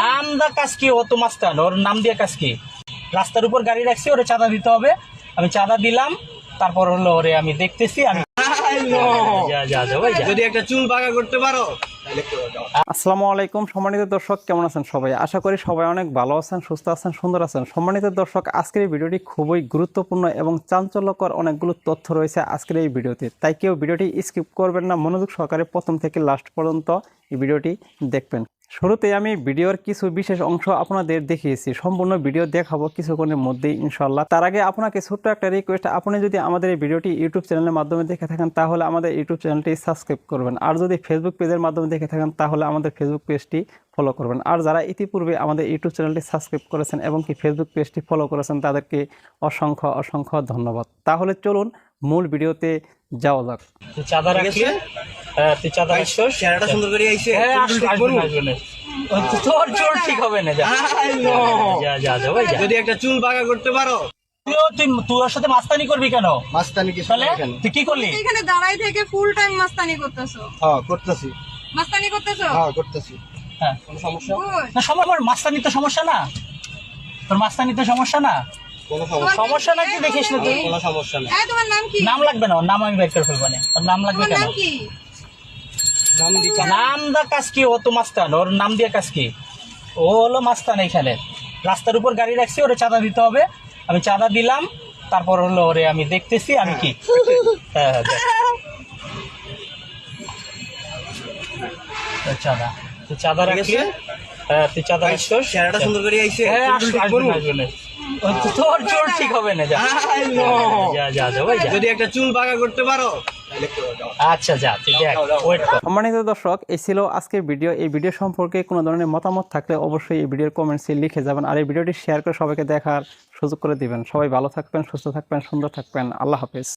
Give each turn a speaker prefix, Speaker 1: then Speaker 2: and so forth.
Speaker 1: নাম
Speaker 2: দা কাজ কি ও তো মাস্টার ওর নাম দিয়ে কাজ কি রাস্তার উপর গাড়ি রাখছি ওরে চাঁদা দিতে হবে। আমি চাঁদা দিলাম তারপর হলো ওরে আমি দেখতেছি আমি।
Speaker 3: আসসালামু আলাইকুম, সম্মানিত দর্শক, কেমন আছেন সবাই? আশা করি সবাই অনেক ভালো আছেন, সুস্থ আছেন, সুন্দর আছেন। সম্মানিত দর্শক, আজকের এই ভিডিওটি খুবই গুরুত্বপূর্ণ এবং চাঞ্চল্যকর অনেকগুলো তথ্য রয়েছে আজকের এই ভিডিওতে। তাই কেউ ভিডিওটি স্কিপ করবেন না, মনোযোগ সহকারে প্রথম থেকে লাস্ট পর্যন্ত এই ভিডিওটি দেখবেন। শুরুতে আমি ভিডিওর কিছু বিশেষ অংশ আপনাদের দেখিয়েছি, সম্পূর্ণ ভিডিও দেখাবো কিছুক্ষণের মধ্যেই ইনশাল্লাহ তার আগে আপনাকে ছোট্ট একটা রিকোয়েস্ট আপনি যদি আমাদের এই ভিডিওটি ইউটিউব চ্যানেলের মাধ্যমে দেখে থাকেন, তাহলে আমাদের ইউটিউব চ্যানেলটি সাবস্ক্রাইব করবেন। আর যদি ফেসবুক পেজের মাধ্যমে দেখে থাকেন, তাহলে আমাদের ফেসবুক পেজটি ফলো করবেন। আর যারা ইতিপূর্বে আমাদের ইউটিউব চ্যানেলটি সাবস্ক্রাইব করেছেন এবং কি ফেসবুক পেজটি ফলো করেছেন, তাদেরকে অসংখ্য অসংখ্য ধন্যবাদ। তাহলে চলুন মূল ভিডিওতে যাওয়া যাক।
Speaker 2: হ্যাঁ তুই চাঁদা রাখছিস
Speaker 4: চেহারাটা সুন্দর করে আইছে
Speaker 2: হ্যাঁ আসবে আসবে তোর ঠিক হবে না যা। যা যা যা ভাই
Speaker 4: যদি একটা চুল বাঁকা করতে পারো।
Speaker 2: তুইও তুই ওর সাথে মাস্তানি করবি কেন?
Speaker 4: মাস্তানি কি
Speaker 2: তাহলে তুই কি করলি?
Speaker 1: এখানে দাঁড়াই থেকে ফুল টাইম মাস্তানি করতেছো।
Speaker 4: হ্যাঁ করতেছি।
Speaker 1: মাস্তানি করতেছো?
Speaker 4: হ্যাঁ করতেছি।
Speaker 2: হ্যাঁ।
Speaker 4: কোনো সমস্যা?
Speaker 2: না সবাই মাস্তানি তো সমস্যা না? তোর মাস্তানি তো সমস্যা না?
Speaker 4: সমস্যা
Speaker 2: নাকি দেখিস না তুই?
Speaker 4: কোনো সমস্যা নেই।
Speaker 1: হ্যাঁ তোমার নাম কি?
Speaker 2: নাম লাগবে না ওর নাম আমি বের করে ফেলব না। নাম লাগবে কেন?
Speaker 1: নাম
Speaker 2: দা কাজ কি ও তো মাস্তান ওর নাম দিয়ে কাজ কি ও হলো মাস্তান এখানে রাস্তার উপর গাড়ি রাখছি ওরে চাঁদা দিতে হবে আমি চাঁদা দিলাম তারপর হলো ওরে আমি দেখতেছি আমি কি হ্যাঁ হ্যাঁ চাঁদা তুই চাঁদা
Speaker 4: ঠিক
Speaker 2: রাখলি
Speaker 4: আছে?
Speaker 2: হ্যাঁ তুই চাঁদা রাখছিস
Speaker 4: চেহারাটা সুন্দর করে আইছে
Speaker 2: হ্যাঁ
Speaker 4: চুল
Speaker 2: আসবে
Speaker 4: ঠিক
Speaker 2: তোর চোর হবে না যা. যা যা ভাই
Speaker 4: যদি একটা চুল বাঁকা করতে পারো।
Speaker 2: আচ্ছা
Speaker 3: সম্মানিত দর্শক, এই ছিল আজকের ভিডিও। এই ভিডিও সম্পর্কে কোনো ধরনের মতামত থাকলে অবশ্যই এই ভিডিওর কমেন্টসে লিখে যাবেন আর এই ভিডিওটি শেয়ার করে সবাইকে দেখার সুযোগ করে দিবেন। সবাই ভালো থাকবেন, সুস্থ থাকবেন, সুন্দর থাকবেন। আল্লাহ হাফেজ।